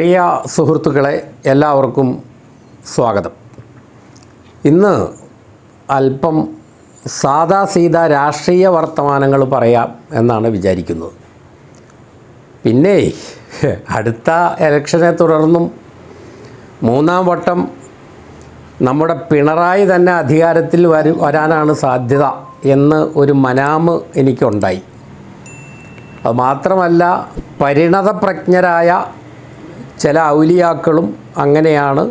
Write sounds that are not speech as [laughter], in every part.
പ്രിയ സുഹൃത്തുക്കളെ എല്ലാവർക്കും സ്വാഗതം. ഇന്ന് അല്പം സാദാ സീത രാഷ്ട്രീയ വർത്തമാനങ്ങൾ പറയാം എന്നാണ് വിചാരിക്കുന്നത്. പിന്നെ അടുത്ത ഇലക്ഷനെ തുടർന്നും മൂന്നാം വട്ടം നമ്മുടെ പിണറായി തന്നെ അധികാരത്തിൽ വരും വരാനാണ് സാധ്യത എന്ന് ഒരു മനാമ് എനിക്കുണ്ടായി. അത് മാത്രമല്ല പരിണതപ്രജ്ഞരായ ചില ഔലിയാക്കളും അങ്ങനെയാണ്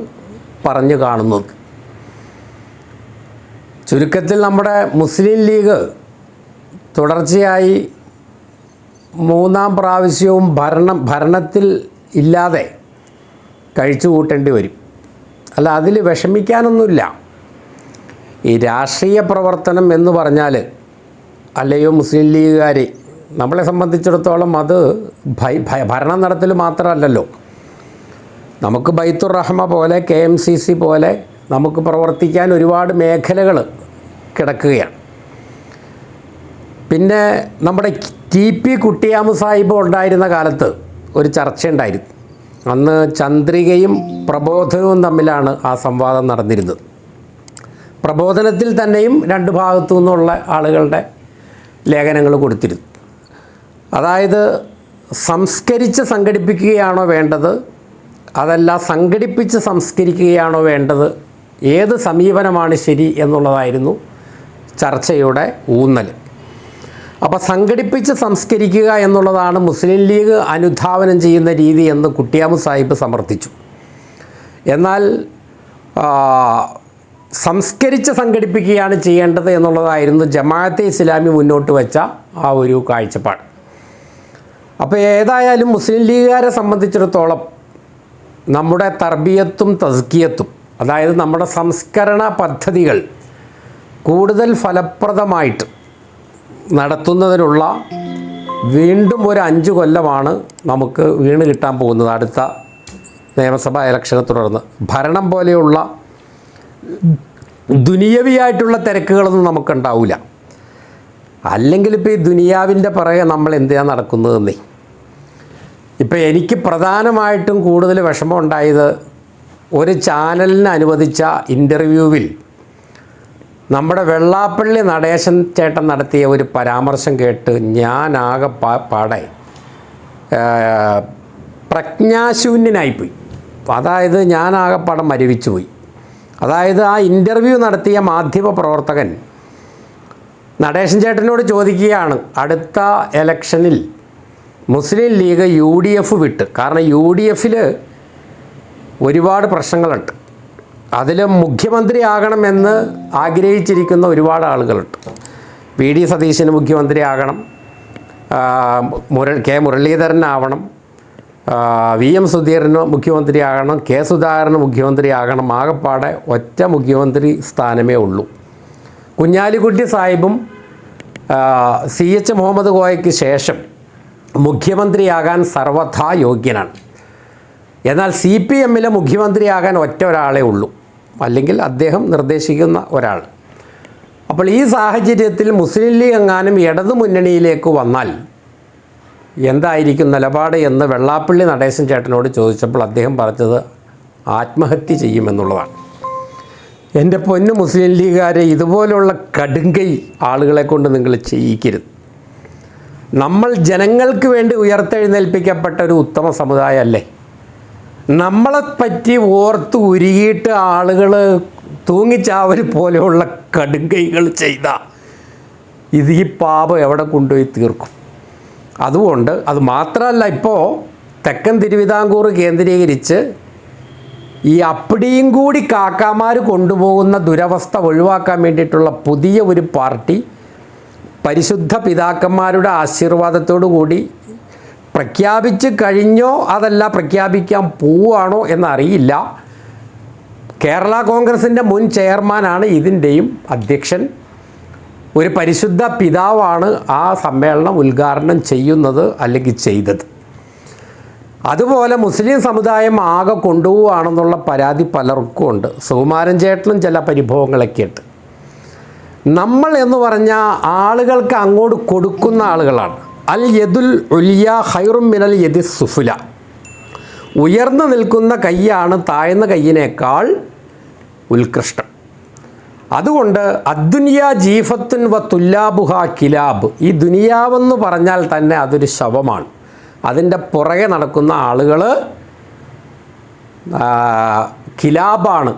പറഞ്ഞു കാണുന്നത്. ചുരുക്കത്തിൽ നമ്മുടെ മുസ്ലിം ലീഗ് തുടർച്ചയായി മൂന്നാം പ്രാവശ്യവും ഭരണം ഭരണത്തിൽ ഇല്ലാതെ കഴിച്ചു കൂട്ടേണ്ടി വരും. അല്ല അതിൽ വിഷമിക്കാനൊന്നുമില്ല. ഈ രാഷ്ട്രീയ പ്രവർത്തനം എന്ന് പറഞ്ഞാൽ അല്ലയോ മുസ്ലിം ലീഗുകാർ നമ്മളെ സംബന്ധിച്ചിടത്തോളം അത് ഭരണം നടത്തൽ മാത്രമല്ലല്ലോ. നമുക്ക് ബൈത്തുർ റഹ്മ പോലെ കെ എം സി സി പോലെ നമുക്ക് പ്രവർത്തിക്കാൻ ഒരുപാട് മേഖലകൾ കിടക്കുകയാണ്. പിന്നെ നമ്മുടെ ടി പി കുട്ടിയാമ സാഹിബ് ഉണ്ടായിരുന്ന കാലത്ത് ഒരു ചർച്ചയുണ്ടായിരുന്നു. അന്ന് ചന്ദ്രികയും പ്രബോധനവും തമ്മിലാണ് ആ സംവാദം നടന്നിരുന്നത്. പ്രബോധനത്തിൽ തന്നെയും രണ്ട് ഭാഗത്തു നിന്നുള്ള ആളുകളുടെ ലേഖനങ്ങൾ കൊടുത്തിരുന്നു. അതായത് സംസ്കരിച്ച് സംഘടിപ്പിക്കുകയാണോ വേണ്ടത്? അതല്ല സംഘടിപ്പിച്ച് സംസ്കരിക്കുകയാണോ വേണ്ടത്? ഏത് സമീപനമാണ് ശരി എന്നുള്ളതായിരുന്നു ചർച്ചയുടെ ഊന്നൽ. അപ്പോൾ സംഘടിപ്പിച്ച് സംസ്കരിക്കുക എന്നുള്ളതാണ് മുസ്ലിം ലീഗ് അനുധാവനം ചെയ്യുന്ന രീതി എന്ന് കുട്ടിയാമു സാഹിബ് സമർത്ഥിച്ചു. എന്നാൽ സംസ്കരിച്ച് സംഘടിപ്പിക്കുകയാണ് ചെയ്യേണ്ടത് എന്നുള്ളതായിരുന്നു ജമാഅത്തെ ഇസ്ലാമി മുന്നോട്ട് വെച്ച ആ ഒരു കാഴ്ചപ്പാട്. അപ്പോൾ ഏതായാലും മുസ്ലിം ലീഗുകാരെ സംബന്ധിച്ചിടത്തോളം നമ്മുടെ തർബീയത്തും തസ്കിയത്തും അതായത് നമ്മുടെ സംസ്കരണ പദ്ധതികൾ കൂടുതൽ ഫലപ്രദമായിട്ട് നടത്തുന്നതിനുള്ള വീണ്ടും ഒരു അഞ്ച് കൊല്ലമാണ് നമുക്ക് വീണ് കിട്ടാൻ പോകുന്നത് അടുത്ത നിയമസഭാ ഇലക്ഷനെ തുടർന്ന്. ഭരണം പോലെയുള്ള ദുനിയവിയായിട്ടുള്ള തിരക്കുകളൊന്നും നമുക്കുണ്ടാവില്ല അല്ലെങ്കിൽ ഇപ്പോൾ ഈ ദുനിയാവിന്റെ പുറകെ നമ്മൾ എന്തിനാണ് നടക്കുന്നതെന്നേ? ഇപ്പം എനിക്ക് പ്രധാനമായിട്ടും കൂടുതൽ വിഷമം ഉണ്ടായത് ഒരു ചാനലിന് അനുവദിച്ച ഇന്റർവ്യൂവിൽ നമ്മുടെ വെള്ളാപ്പള്ളി നടേശൻ ചേട്ടൻ നടത്തിയ ഒരു പരാമർശം കേട്ട് ഞാൻ ആകെ പാ പാടെ പ്രജ്ഞാശൂന്യനായിപ്പോയി. അതായത് ഞാൻ ആകെപ്പാടം മരവിച്ചു പോയി അതായത് ആ ഇന്റർവ്യൂ നടത്തിയ മാധ്യമ പ്രവർത്തകൻ നടേശൻ ചേട്ടനോട് ചോദിക്കുകയാണ് അടുത്ത ഇലക്ഷനിൽ Muslim League U D F വിട്ട്. കാരണം യു ഡി എഫിൽ ഒരുപാട് പ്രശ്നങ്ങളുണ്ട്. അതിൽ മുഖ്യമന്ത്രി ആകണമെന്ന് ആഗ്രഹിച്ചിരിക്കുന്ന ഒരുപാട് ആളുകളുണ്ട്. വി ഡി സതീശന് മുഖ്യമന്ത്രി ആകണം. ആ, മുര കെ മുരളീധരനാവണം വി എം സുധീരന് മുഖ്യമന്ത്രി ആകണം. കെ സുധാകരന് മുഖ്യമന്ത്രി ആകണം. ആകപ്പാടെ ഒറ്റ മുഖ്യമന്ത്രി സ്ഥാനമേ ഉള്ളൂ. കുഞ്ഞാലിക്കുട്ടി സാഹിബും സി എച്ച് മുഹമ്മദ് കോയയ്ക്ക് ശേഷം മുഖ്യമന്ത്രിയാകാൻ സർവഥാ യോഗ്യനാണ്. എന്നാൽ സി പി എമ്മിലെ മുഖ്യമന്ത്രിയാകാൻ ഒറ്റ ഒരാളേ ഉള്ളൂ. അല്ലെങ്കിൽ അദ്ദേഹം നിർദ്ദേശിക്കുന്ന ഒരാൾ. അപ്പോൾ ഈ സാഹചര്യത്തിൽ മുസ്ലിം ലീഗ് എങ്ങാനും ഇടതു മുന്നണിയിലേക്ക് വന്നാൽ എന്തായിരിക്കും നിലപാട് എന്ന് വെള്ളാപ്പള്ളി നടേശൻ ചേട്ടനോട് ചോദിച്ചപ്പോൾ അദ്ദേഹം പറഞ്ഞത് ആത്മഹത്യ ചെയ്യുമെന്നുള്ളതാണ്. എന്റെ പൊന്നു മുസ്ലിം ലീഗുകാരെ ഇതുപോലുള്ള കടുങ്കൈ ആളുകളെ കൊണ്ട് നിങ്ങൾ ചെയ്യിക്കരുത്. നമ്മൾ ജനങ്ങൾക്ക് വേണ്ടി ഉയർത്തെഴുന്നേൽപ്പിക്കപ്പെട്ട ഒരു ഉത്തമ സമുദായമല്ലേ? നമ്മളെ പറ്റി ഓർത്ത് ഉരുകിയിട്ട് ആളുകൾ തൂങ്ങിച്ചാവൽ പോലെയുള്ള കടുങ്കൈകൾ ചെയ്ത ഇത് ഈ പാപം എവിടെ കൊണ്ടുപോയി തീർക്കും? അതുകൊണ്ട് അത് മാത്രമല്ല ഇപ്പോൾ തെക്കൻ തിരുവിതാംകൂർ കേന്ദ്രീകരിച്ച് ഈ അപ്പടിയും കൂടി കാക്കാമാർ കൊണ്ടുപോകുന്ന ദുരവസ്ഥ ഒഴിവാക്കാൻ വേണ്ടിയിട്ടുള്ള പുതിയ ഒരു പാർട്ടി പരിശുദ്ധ പിതാക്കന്മാരുടെ ആശീർവാദത്തോടു കൂടി പ്രഖ്യാപിച്ച് കഴിഞ്ഞോ അതല്ല പ്രഖ്യാപിക്കാൻ പോവുകയാണോ എന്നറിയില്ല. കേരള കോൺഗ്രസിന്റെ മുൻ ചെയർമാനാണ് ഇതിന്റെയും അധ്യക്ഷൻ. ഒരു പരിശുദ്ധ പിതാവാണ് ആ സമ്മേളനം ഉദ്ഘാടനം ചെയ്യുന്നത് അല്ലെങ്കിൽ ചെയ്തത്. അതുപോലെ മുസ്ലിം സമുദായം ആകെ കൊണ്ടുപോവുകയാണെന്നുള്ള പരാതി പലർക്കും ഉണ്ട് സുകുമാരൻ ചേട്ടനും ചില പരിഭവങ്ങളൊക്കെ ഉണ്ട് നമ്മൾ എന്ന് പറഞ്ഞാൽ ആളുകൾക്ക് അങ്ങോട്ട് കൊടുക്കുന്ന ആളുകളാണ്. അൽ യദുൽ ഉലിയ ഹൈറും മിനൽ യദി സുഫുല. ഉയർന്നു നിൽക്കുന്ന കൈയാണ് താഴ്ന്ന കൈയിനേക്കാൾ ഉത്കൃഷ്ടം. അതുകൊണ്ട് അദ്ദുനിയ ജീഫത്തുൻ വ തുല്ലാബുഹ കിലാബ്. ഈ ദുനിയാവെന്ന് പറഞ്ഞാൽ തന്നെ അതൊരു ശവമാണ്. അതിന്റെ പുറകെ നടക്കുന്ന ആളുകൾ കിലാബാണ്.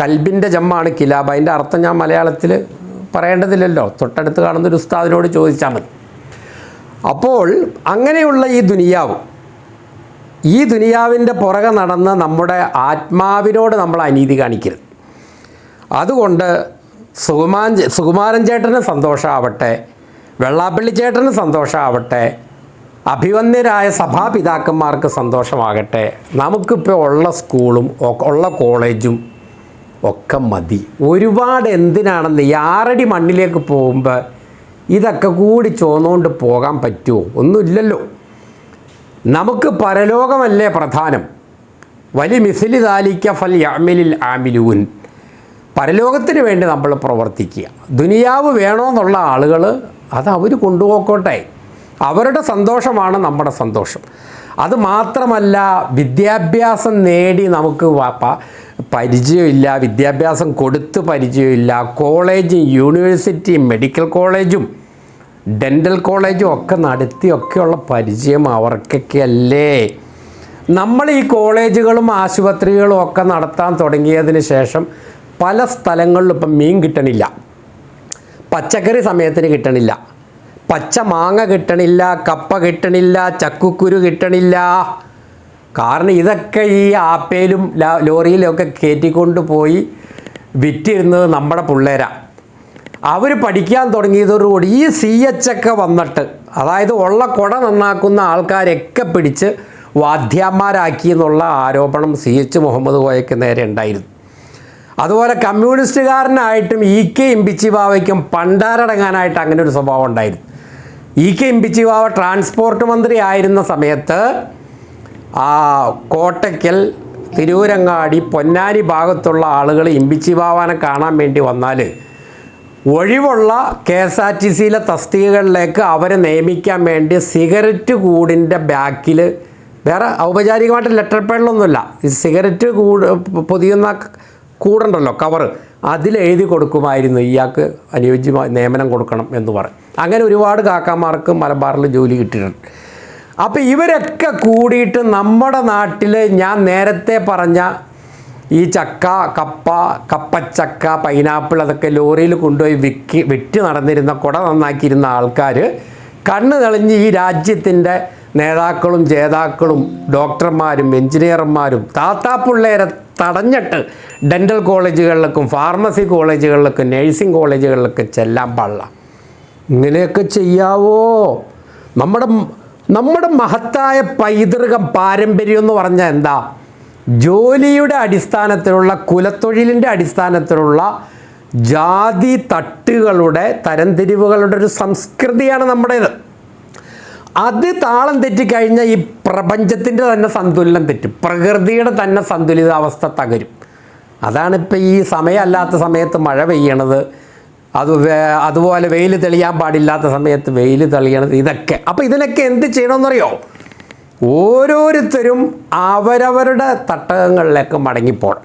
കൽബിന്റെ ജമ്മാണ് കിലാബ്. അതിന്റെ അർത്ഥം ഞാൻ മലയാളത്തിൽ പറയേണ്ടതില്ലല്ലോ. തൊട്ടടുത്ത് കാണുന്ന ഒരു ഉസ്താദിനോട് ചോദിച്ചാൽ മതി. അപ്പോൾ അങ്ങനെയുള്ള ഈ ദുനിയാവ് ഈ ദുനിയാവിന്റെ പുറകെ നടന്ന് നമ്മുടെ ആത്മാവിനോട് നമ്മൾ അനീതി കാണിക്കരുത്. അതുകൊണ്ട് സുകുമാൻ സുകുമാരൻ ചേട്ടന് സന്തോഷമാവട്ടെ വെള്ളാപ്പള്ളി ചേട്ടന് സന്തോഷമാവട്ടെ അഭിവന്യരായ സഭാപിതാക്കന്മാർക്ക് സന്തോഷമാകട്ടെ. നമുക്കിപ്പോൾ ഉള്ള സ്കൂളും ഉള്ള കോളേജും ഒക്കെ മതി. ഒരുപാട് എന്തിനാണെന്ന് ആറടി മണ്ണിലേക്ക് പോകുമ്പോൾ ഇതൊക്കെ കൂടി ചോന്നുകൊണ്ട് പോകാൻ പറ്റുമോ ഒന്നുമില്ലല്ലോ. നമുക്ക് പരലോകമല്ലേ പ്രധാനം? വലി മിസിലി താലിക്ക ഫൽ യാമിലിൽ ആമിലൂൻ. പരലോകത്തിന് വേണ്ടി നമ്മൾ പ്രവർത്തിക്കുക. ദുനിയാവ് വേണമെന്നുള്ള ആളുകൾ അത് അവർ കൊണ്ടുപോക്കോട്ടെ. അവരുടെ സന്തോഷമാണ് നമ്മുടെ സന്തോഷം. അത് മാത്രമല്ല വിദ്യാഭ്യാസം നേടി നമുക്ക് പരിചയമില്ല വിദ്യാഭ്യാസം കൊടുത്ത് പരിചയമില്ല കോളേജും യൂണിവേഴ്സിറ്റിയും മെഡിക്കൽ കോളേജും ഡെന്റൽ കോളേജും ഒക്കെ നടത്തിയൊക്കെയുള്ള പരിചയം അവർക്കൊക്കെയല്ലേ? നമ്മൾ ഈ കോളേജുകളും ആശുപത്രികളും ഒക്കെ നടത്താൻ തുടങ്ങിയതിന് ശേഷം പല സ്ഥലങ്ങളിലും ഇപ്പം മീൻ കിട്ടണില്ല. പച്ചക്കറി സമയത്തിന് കിട്ടണില്ല. പച്ച മാങ്ങ കിട്ടണില്ല കപ്പ കിട്ടണില്ല ചക്കുക്കുരു കിട്ടണില്ല. കാരണം ഇതൊക്കെ ഈ ആപ്പയിലും ലോറിയിലും ഒക്കെ കയറ്റിക്കൊണ്ട് പോയി വിറ്റിരുന്നത് നമ്മുടെ പിള്ളേരാണ് അവർ പഠിക്കാൻ തുടങ്ങിയതോടുകൂടി ഈ സി എച്ച് ഒക്കെ വന്നിട്ട് അതായത് ഉള്ള കുട നന്നാക്കുന്ന ആൾക്കാരൊക്കെ പിടിച്ച് വാദ്യാന്മാരാക്കി എന്നുള്ള ആരോപണം സി എച്ച് മുഹമ്മദ് കോയക്ക് നേരെ ഉണ്ടായിരുന്നു. അതുപോലെ കമ്മ്യൂണിസ്റ്റുകാരനായിട്ടും ഇ കെ ഇമ്പിച്ചി ബാവയ്ക്കും പണ്ടാരടങ്ങാനായിട്ട് അങ്ങനെ ഒരു സ്വഭാവം ഉണ്ടായിരുന്നു. E K Imbichi Bava transport മന്ത്രി ആയിരുന്ന സമയത്ത് ആ കോട്ടയ്ക്കൽ തിരൂരങ്ങാടി പൊന്നാരി ഭാഗത്തുള്ള ആളുകൾ ഇമ്പിച്ചി ബാവാനെ കാണാൻ വേണ്ടി വന്നാൽ ഒഴിവുള്ള കെ എസ് ആർ ടി സിയിലെ തസ്തികകളിലേക്ക് അവരെ നിയമിക്കാൻ വേണ്ടി സിഗരറ്റ് കൂടിന്റെ ബാക്കിൽ വേറെ ഔപചാരികമായിട്ട് ലെറ്റർ പേഡിലൊന്നുമില്ല ഈ സിഗരറ്റ് കൂട് പൊതിയുന്ന കൂടുണ്ടല്ലോ കവർ. അതിൽ എഴുതി കൊടുക്കുമായിരുന്നു ഇയാൾക്ക് അനുയോജ്യമായ നിയമനം കൊടുക്കണം എന്ന് പറയും അങ്ങനെ ഒരുപാട് കാക്കാമാർക്ക് മലബാറിൽ ജോലി കിട്ടിയിട്ടുണ്ട്. അപ്പോൾ ഇവരൊക്കെ കൂടിയിട്ട് നമ്മുടെ നാട്ടിൽ ഞാൻ നേരത്തെ പറഞ്ഞ ഈ ചക്ക കപ്പ കപ്പച്ചക്ക പൈനാപ്പിൾ അതൊക്കെ ലോറിയിൽ കൊണ്ടുപോയി വിക്കി വിറ്റ് നടന്നിരുന്ന കുട നന്നാക്കിയിരുന്ന ആൾക്കാർ കണ്ണ് തെളിഞ്ഞ് ഈ രാജ്യത്തിന്റെ നേതാക്കളും ജേതാക്കളും ഡോക്ടർമാരും എഞ്ചിനീയർമാരും താത്താപ്പിള്ളേരെ തടഞ്ഞിട്ട് ഡെന്റൽ കോളേജുകളിലേക്കും ഫാർമസി കോളേജുകളിലേക്കും നഴ്സിംഗ് കോളേജുകളിലേക്കും ചെല്ലാൻ പാടില്ല. ഇങ്ങനെയൊക്കെ ചെയ്യാവോ? നമ്മുടെ നമ്മുടെ മഹത്തായ പൈതൃകം പാരമ്പര്യം എന്ന് പറഞ്ഞാൽ എന്താ? ജോലിയുടെ അടിസ്ഥാനത്തിലുള്ള കുലത്തൊഴിലിന്റെ അടിസ്ഥാനത്തിലുള്ള ജാതി തട്ടുകളുടെ തരംതിരിവുകളുടെ ഒരു സംസ്കൃതിയാണ് നമ്മുടേത്. അത് താളം തെറ്റിക്കഴിഞ്ഞാൽ ഈ പ്രപഞ്ചത്തിന്റെ തന്നെ സന്തുലനം തെറ്റും. പ്രകൃതിയുടെ തന്നെ സന്തുലിതാവസ്ഥ തകരും. അതാണിപ്പോൾ ഈ സമയമല്ലാത്ത സമയത്ത് മഴ പെയ്യണത്. അത് അതുപോലെ വെയിൽ തെളിയാൻ പാടില്ലാത്ത സമയത്ത് വെയിൽ തെളിയണത് ഇതൊക്കെ. അപ്പോൾ ഇതിനൊക്കെ എന്ത് ചെയ്യണമെന്നറിയോ ഓരോരുത്തരും അവരവരുടെ തട്ടകങ്ങളിലേക്ക് മടങ്ങിപ്പോണം.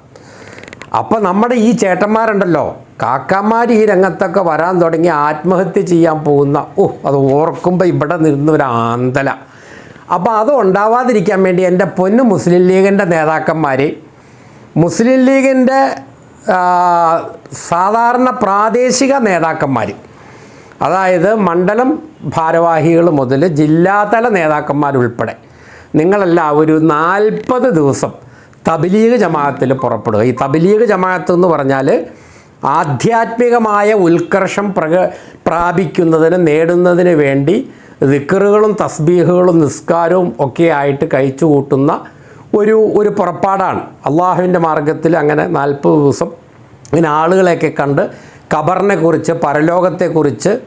അപ്പോൾ നമ്മുടെ ഈ ചേട്ടന്മാരുണ്ടല്ലോ കാക്കന്മാർ ഈ രംഗത്തൊക്കെ വരാൻ തുടങ്ങി ആത്മഹത്യ ചെയ്യാൻ പോകുന്ന ഓ അത് ഓർക്കുമ്പോൾ ഇവിടെ നിന്ന് ഒരു ആന്തല. അപ്പോൾ അത് ഉണ്ടാവാതിരിക്കാൻ വേണ്ടി എന്റെ പൊന്നു മുസ്ലിം ലീഗിന്റെ നേതാക്കന്മാർ മുസ്ലിം ലീഗിന്റെ സാധാരണ പ്രാദേശിക നേതാക്കന്മാർ അതായത് മണ്ഡലം ഭാരവാഹികൾ മുതൽ ജില്ലാതല നേതാക്കന്മാരുൾപ്പെടെ നിങ്ങളെല്ലാം ഒരു നാൽപ്പത് ദിവസം തബലീഗ് ജമാഅത്തിൽ പുറപ്പെടുക. ഈ തബലീഗ് ജമാഅത്ത് എന്ന് പറഞ്ഞാൽ ആധ്യാത്മികമായ ഉത്കർഷം പ്രക പ്രാപിക്കുന്നതിന് നേടുന്നതിന് വേണ്ടി ദിക്കറുകളും തസ്ബീഹുകളും നിസ്കാരവും ഒക്കെ ആയിട്ട് കഴിച്ചു കൂട്ടുന്ന ഒരു ഒരു പുറപ്പാടാണ്. അള്ളാഹുവിന്റെ മാർഗത്തിൽ അങ്ങനെ നാൽപ്പത് ദിവസം ഇങ്ങനെ ആളുകളെയൊക്കെ കണ്ട് ഖബറിനെ കുറിച്ച് പരലോകത്തെക്കുറിച്ച്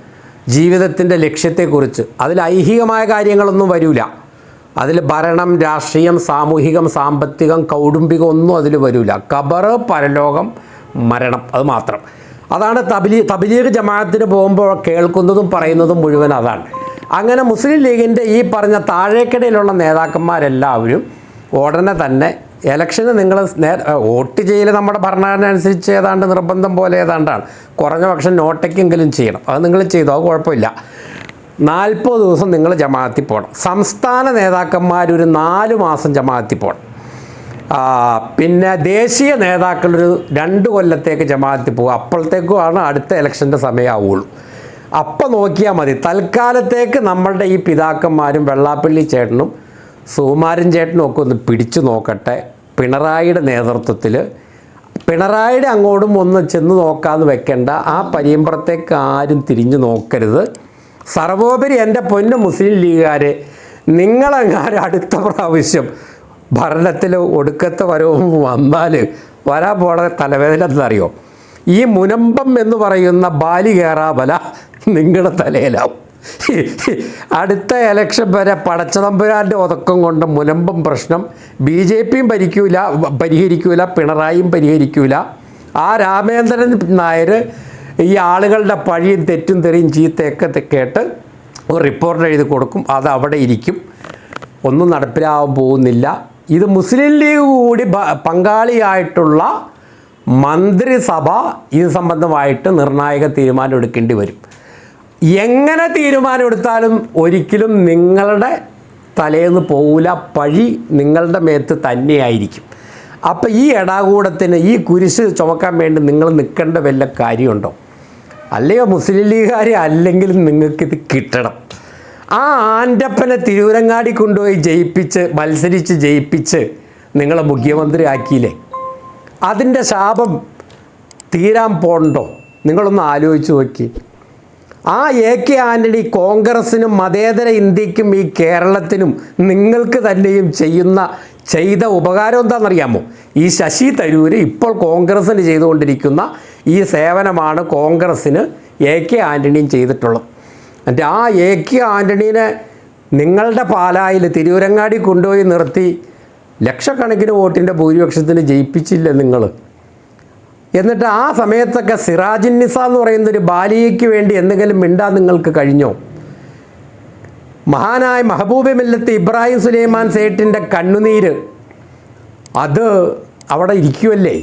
ജീവിതത്തിന്റെ ലക്ഷ്യത്തെക്കുറിച്ച്. അതിൽ ഐഹികമായ കാര്യങ്ങളൊന്നും വരില്ല അതിൽ ഭരണം രാഷ്ട്രീയം സാമൂഹികം സാമ്പത്തികം കൗടുംബികം ഒന്നും അതിൽ വരില്ല ഖബർ പരലോകം മരണം അത് മാത്രം. അതാണ് തബിലി തബിലീഗ് ജമാഅത്തിന് പോകുമ്പോൾ കേൾക്കുന്നതും പറയുന്നതും മുഴുവൻ അതാണ്. അങ്ങനെ മുസ്ലിം ലീഗിന്റെ ഈ പറഞ്ഞ താഴേക്കിടയിലുള്ള നേതാക്കന്മാരെല്ലാവരും ഉടനെ തന്നെ ഇലക്ഷന് നിങ്ങൾ നേ വോട്ട് ചെയ്യൽ നമ്മുടെ ഭരണഘടന അനുസരിച്ച് ഏതാണ്ട് നിർബന്ധം പോലെ ഏതാണ്ടാണ്. കുറഞ്ഞ പക്ഷം നോട്ടയ്ക്കെങ്കിലും ചെയ്യണം. അത് നിങ്ങൾ ചെയ്തോ അത് കുഴപ്പമില്ല. നാൽപ്പത് ദിവസം നിങ്ങൾ ജമാഅത്തിൽ പോകണം സംസ്ഥാന നേതാക്കന്മാർ ഒരു നാല് മാസം ജമാഅത്തിൽ പോകണം പിന്നെ ദേശീയ നേതാക്കളൊരു രണ്ട് കൊല്ലത്തേക്ക് ജമാഅത്തിൽ പോകും. അപ്പോഴത്തേക്കുമാണ് അടുത്ത ഇലക്ഷന്റെ സമയമാവുള്ളൂ അപ്പം നോക്കിയാൽ മതി. തൽക്കാലത്തേക്ക് നമ്മളുടെ ഈ പിതാക്കന്മാരും വെള്ളാപ്പള്ളി ചേട്ടനും സുകുമാരൻ ചേട്ടനൊക്കെ ഒന്ന് പിടിച്ചു നോക്കട്ടെ. പിണറായിയുടെ നേതൃത്വത്തിൽ പിണറായിയുടെ അങ്ങോട്ടും ഒന്ന് ചെന്ന് നോക്കാമെന്ന് വെക്കേണ്ട. ആ പരിയമ്പറത്തേക്ക് ആരും തിരിഞ്ഞു നോക്കരുത്. സർവോപരി എന്റെ പൊന്നു മുസ്ലിം ലീഗുകാരെ നിങ്ങളെങ്ങാരും അടുത്ത പ്രാവശ്യം ഭരണത്തിൽ ഒടുക്കത്തെ വരവും വന്നാൽ വരാൻ പോണ തലവേദന എന്നറിയോ ഈ മുനമ്പം എന്ന് പറയുന്ന ബാലി കയറാബല നിങ്ങളുടെ തലയിലാവും. [laughs] അടുത്ത ഇലക്ഷൻ വരെ പടച്ചതമ്പുരാന്റെ ഒതക്കം കൊണ്ട് മുലമ്പം പ്രശ്നം. ബി ജെ പിയും ഭരിക്കൂല പരിഹരിക്കൂല പിണറായിയും പരിഹരിക്കൂല. ആ രാമേന്ദ്രൻ നായർ ഈ ആളുകളുടെ പഴിയും തെറ്റും തെറിയും ചീത്തയൊക്കെ കേട്ട് ഒരു റിപ്പോർട്ട് എഴുതി കൊടുക്കും. അത് അവിടെ ഇരിക്കും. ഒന്നും നടപ്പിലാവാൻ പോകുന്നില്ല. ഇത് മുസ്ലിം ലീഗ് കൂടി പങ്കാളിയായിട്ടുള്ള മന്ത്രിസഭ ഇത് സംബന്ധമായിട്ട് നിർണായക തീരുമാനം എടുക്കേണ്ടി വരും. എങ്ങനെ തീരുമാനം എടുത്താലും ഒരിക്കലും നിങ്ങളുടെ തലേന്ന് പോവില്ല പഴി നിങ്ങളുടെ മേത്ത് തന്നെയായിരിക്കും. അപ്പം ഈ എടാകൂടത്തിന് ഈ കുരിശ് ചുമക്കാൻ വേണ്ടി നിങ്ങൾ നിൽക്കേണ്ട വല്ല കാര്യമുണ്ടോ? അല്ലയോ മുസ്ലിം ലീഗുകാരെ? അല്ലെങ്കിൽ നിങ്ങൾക്കിത് കിട്ടണം. ആ ആന്റപ്പനെ തിരൂരങ്ങാടി കൊണ്ടുപോയി ജയിപ്പിച്ച് മത്സരിച്ച് ജയിപ്പിച്ച് നിങ്ങളെ മുഖ്യമന്ത്രി ആക്കിയില്ലേ അതിന്റെ ശാപം തീരാൻ പോണ്ടോ? നിങ്ങളൊന്ന് ആലോചിച്ച് നോക്കി. ആ എ കെ ആന്റണി കോൺഗ്രസിനും മതേതര ഇന്ത്യക്കും ഈ കേരളത്തിനും നിങ്ങൾക്ക് തന്നെയും ചെയ്യുന്ന ചെയ്ത ഉപകാരം എന്താണെന്നറിയാമോ? ഈ ശശി തരൂര് ഇപ്പോൾ കോൺഗ്രസ്സിന് ചെയ്തുകൊണ്ടിരിക്കുന്ന ഈ സേവനമാണ് കോൺഗ്രസ്സിന് എ കെ ആന്റണിയും ചെയ്തിട്ടുള്ളത്. എന്നിട്ട് ആ എ കെ ആന്റണീനെ നിങ്ങളുടെ പാലായിൽ തിരൂരങ്ങാടി കൊണ്ടുപോയി നിർത്തി ലക്ഷക്കണക്കിന് വോട്ടിന്റെ ഭൂരിപക്ഷത്തിന് ജയിപ്പിച്ചില്ല നിങ്ങൾ? എന്നിട്ട് ആ സമയത്തൊക്കെ സിറാജിൻ നിസ എന്ന് പറയുന്ന ഒരു ബാലിയയ്ക്ക് വേണ്ടി എന്തെങ്കിലും മിണ്ടാൻ നിങ്ങൾക്ക് കഴിഞ്ഞോ? മഹാനായ മഹബൂബ് മില്ലത്ത് ഇബ്രാഹിം സുലൈമാൻ സേട്ടിന്റെ കണ്ണുനീര് അത് അവിടെ ഇരിക്കുമല്ലേ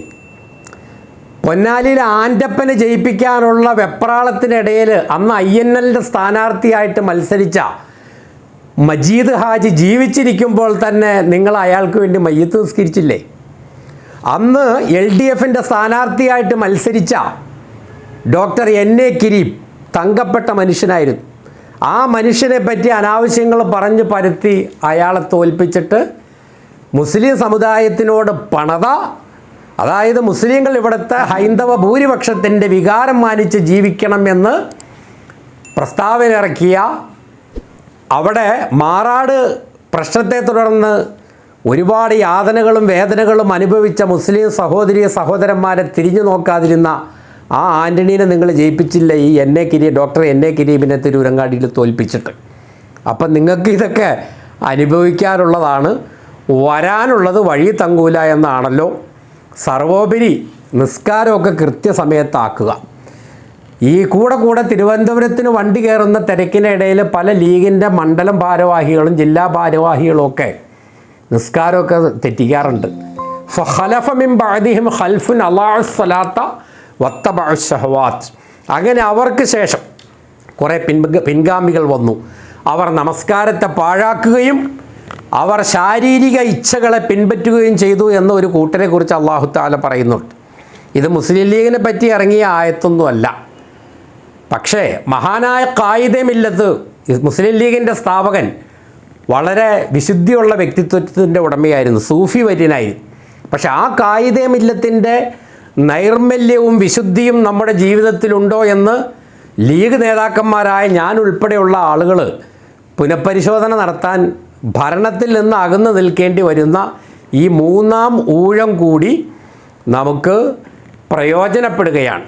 പൊന്നാലിയിൽ ആന്റപ്പനെ ജയിപ്പിക്കാനുള്ള വെപ്രാളത്തിനിടയിൽ അന്ന് ഐ എൻ എല്ലിന്റെ സ്ഥാനാർത്ഥിയായിട്ട് മത്സരിച്ച മജീദ് ഹാജി ജീവിച്ചിരിക്കുമ്പോൾ തന്നെ നിങ്ങൾ അയാൾക്ക് വേണ്ടി മയ്യത്ത് നിസ്കരിച്ചില്ലേ? അന്ന് എൽ ഡി എഫിന്റെ സ്ഥാനാർത്ഥിയായിട്ട് മത്സരിച്ച ഡോക്ടർ എൻ എ കിരീം തങ്കപ്പെട്ട മനുഷ്യനായിരുന്നു. ആ മനുഷ്യനെ പറ്റി അനാവശ്യങ്ങൾ പറഞ്ഞ് പരത്തി അയാളെ തോൽപ്പിച്ചിട്ട് മുസ്ലിം സമുദായത്തിനോട് പണത അതായത് മുസ്ലിങ്ങൾ ഇവിടുത്തെ ഹൈന്ദവ ഭൂരിപക്ഷത്തിന്റെ വികാരം മാനിച്ച് ജീവിക്കണമെന്ന് പ്രസ്താവന ഇറക്കിയ അവിടെ മാറാട് പ്രശ്നത്തെ തുടർന്ന് ഒരുപാട് യാതനകളും വേദനകളും അനുഭവിച്ച മുസ്ലിം സഹോദരി സഹോദരന്മാരെ തിരിഞ്ഞു നോക്കാതിരുന്ന ആ ആന്റണീനെ നിങ്ങൾ ജയിപ്പിച്ചില്ല ഈ എൻ എ കിരീ ഡോക്ടർ എൻ എ കിരീബിനെ തിരൂരങ്ങാടിയിൽ തോൽപ്പിച്ചിട്ട്. അപ്പം നിങ്ങൾക്ക് ഇതൊക്കെ അനുഭവിക്കാനുള്ളതാണ്. വരാനുള്ളത് വഴി തങ്ങൂല എന്നാണല്ലോ. സർവോപരി നിസ്കാരമൊക്കെ കൃത്യസമയത്താക്കുക. ഈ കൂടെ കൂടെ തിരുവനന്തപുരത്തിന് വണ്ടി കയറുന്ന തിരക്കിനിടയിൽ പല ലീഗിന്റെ മണ്ഡലം ഭാരവാഹികളും ജില്ലാ ഭാരവാഹികളും ഒക്കെ നിസ്കാരമൊക്കെ തെറ്റിക്കാറുണ്ട്. ഖൽഫുൻ അങ്ങനെ അവർക്ക് ശേഷം കുറേ പിൻഗ പിൻഗാമികൾ വന്നു. അവർ നമസ്കാരത്തെ പാഴാക്കുകയും അവർ ശാരീരിക ഇച്ഛകളെ പിൻപറ്റുകയും ചെയ്തു എന്ന ഒരു കൂട്ടരെ കുറിച്ച് അള്ളാഹു താല പറയുന്നുണ്ട്. ഇത് മുസ്ലിം ലീഗിനെ പറ്റി ഇറങ്ങിയ ആയത്തൊന്നുമല്ല പക്ഷേ മഹാനായ കായികമില്ലത്ത് മുസ്ലിം ലീഗിന്റെ സ്ഥാപകൻ വളരെ വിശുദ്ധിയുള്ള വ്യക്തിത്വത്തിന്റെ ഉടമയായിരുന്നു. സൂഫി വര്യനായിരുന്നു പക്ഷെ ആ കായികമില്ലത്തിന്റെ നൈർമല്യവും വിശുദ്ധിയും നമ്മുടെ ജീവിതത്തിലുണ്ടോ എന്ന് ലീഗ് നേതാക്കന്മാരായ ഞാൻ ഉൾപ്പെടെയുള്ള ആളുകൾ പുനഃപരിശോധന നടത്താൻ ഭരണത്തിൽ നിന്ന് അകന്നു നിൽക്കേണ്ടി വരുന്ന ഈ മൂന്നാം ഊഴം കൂടി നമുക്ക് പ്രയോജനപ്പെടുകയാണ്.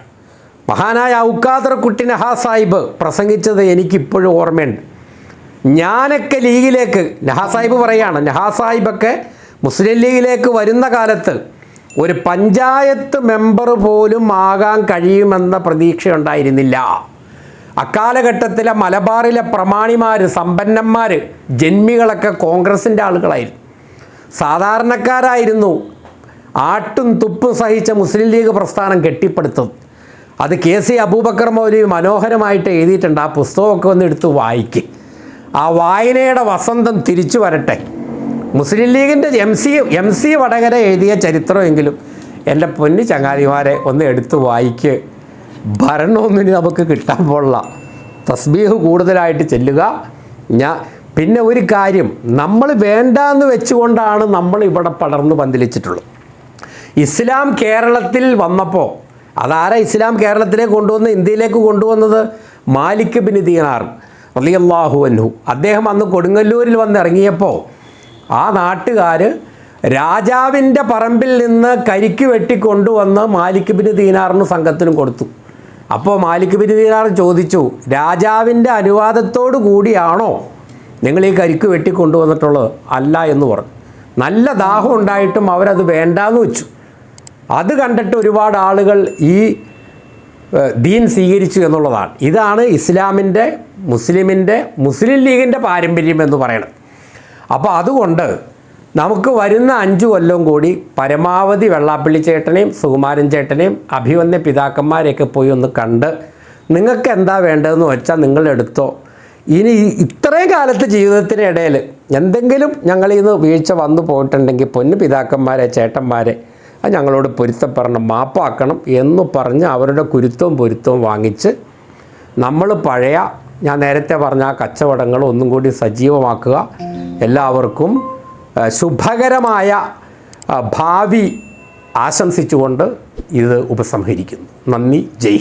മഹാനായ ഔക്കാദർ കുട്ടി നഹാ സാഹിബ് പ്രസംഗിച്ചത് എനിക്കിപ്പോഴും ഓർമ്മയുണ്ട്. ഞാനൊക്കെ ലീഗിലേക്ക് നഹാസാഹിബ് പറയാണ് നഹാ സാഹിബൊക്കെ മുസ്ലിം ലീഗിലേക്ക് വരുന്ന കാലത്ത് ഒരു പഞ്ചായത്ത് മെമ്പർ പോലും ആകാൻ കഴിയുമെന്ന പ്രതീക്ഷ ഉണ്ടായിരുന്നില്ല അക്കാലഘട്ടത്തിലെ മലബാറിലെ പ്രമാണിമാർ സമ്പന്നന്മാർ ജന്മികളൊക്കെ കോൺഗ്രസിന്റെ ആളുകളായിരുന്നു. സാധാരണക്കാരായിരുന്നു ആട്ടും തുപ്പും സഹിച്ച മുസ്ലിം ലീഗ് പ്രസ്ഥാനം കെട്ടിപ്പടുത്തത്. അത് കെ സി അബൂബക്കർ മൗലി മനോഹരമായിട്ട് എഴുതിയിട്ടുണ്ട് ആ പുസ്തകമൊക്കെ ഒന്ന് എടുത്ത് വായിക്കും. ആ വായനയുടെ വസന്തം തിരിച്ചു വരട്ടെ. മുസ്ലിം ലീഗിന്റെ M C M C Vadakara എഴുതിയ ചരിത്രമെങ്കിലും എന്റെ പൊന്നു ചങ്ങാതിമാരെ ഒന്ന് എടുത്ത് വായിക്ക്. ഭരണമൊന്നും ഇനി നമുക്ക് കിട്ടാൻ പോലുള്ള തസ്ബീഹ് കൂടുതലായിട്ട് ചെല്ലുക. ഞാൻ പിന്നെ ഒരു കാര്യം നമ്മൾ വേണ്ടാന്ന് വെച്ചുകൊണ്ടാണ് നമ്മൾ ഇവിടെ പടർന്നു പന്തലിച്ചിട്ടുള്ളത്. ഇസ്ലാം കേരളത്തിൽ വന്നപ്പോൾ അതാരാ ഇസ്ലാം കേരളത്തിലേക്ക് കൊണ്ടുവന്ന് ഇന്ത്യയിലേക്ക് കൊണ്ടുവന്നത്? Malik bin Dinar. റളിയല്ലാഹു അൻഹു. അദ്ദേഹം അന്ന് കൊടുങ്ങല്ലൂരിൽ വന്നിറങ്ങിയപ്പോൾ ആ നാട്ടുകാർ രാജാവിന്റെ പറമ്പിൽ നിന്ന് കരിക്ക് വെട്ടിക്കൊണ്ടുവന്ന് മാലിക് ബിൻ ദീനാറിന് സംഘത്തിനും കൊടുത്തു. അപ്പോൾ മാലിക് ബിൻ ദീനാർ ചോദിച്ചു രാജാവിന്റെ അനുവാദത്തോടു കൂടിയാണോ നിങ്ങൾ ഈ കരിക്ക് വെട്ടിക്കൊണ്ടുവന്നിട്ടുള്ളത്? അല്ല എന്ന് പറഞ്ഞു. നല്ല ദാഹം ഉണ്ടായിട്ടും അവരത് വേണ്ടാന്ന് വെച്ചു. അത് കണ്ടിട്ട് ഒരുപാട് ആളുകൾ ഈ ദീൻ സ്വീകരിച്ചു എന്നുള്ളതാണ്. ഇതാണ് ഇസ്ലാമിന്റെ മുസ്ലിമിന്റെ മുസ്ലിം ലീഗിന്റെ പാരമ്പര്യം എന്ന് പറയണം. അപ്പോൾ അതുകൊണ്ട് നമുക്ക് വരുന്ന അഞ്ച് കൊല്ലം കൂടി പരമാവധി വെള്ളാപ്പള്ളി ചേട്ടനെയും സുകുമാരൻ ചേട്ടനെയും അഭിവന്യ പിതാക്കന്മാരെയൊക്കെ പോയി ഒന്ന് കണ്ട് നിങ്ങൾക്ക് എന്താ വേണ്ടതെന്ന് വെച്ചാൽ നിങ്ങൾ എടുത്തോ. ഇനി ഇത്രയും കാലത്ത് ജീവിതത്തിനിടയിൽ എന്തെങ്കിലും ഞങ്ങളിൽ നിന്ന് വീഴ്ച വന്നു പോയിട്ടുണ്ടെങ്കിൽ പൊന്നു പിതാക്കന്മാരെ ചേട്ടന്മാരെ അത് ഞങ്ങളോട് പൊരുത്തപ്പെടണം മാപ്പാക്കണം എന്ന് പറഞ്ഞ് അവരുടെ കുരുത്തവും പൊരുത്തവും വാങ്ങിച്ച് നമ്മൾ പഴയ ഞാൻ നേരത്തെ പറഞ്ഞ ആ കച്ചവടങ്ങൾ ഒന്നും കൂടി സജീവമാക്കുക. എല്ലാവർക്കും ശുഭകരമായ ഭാവി ആശംസിച്ചുകൊണ്ട് ഇത് ഉപസംഹരിക്കുന്നു. നന്ദി. ജയ്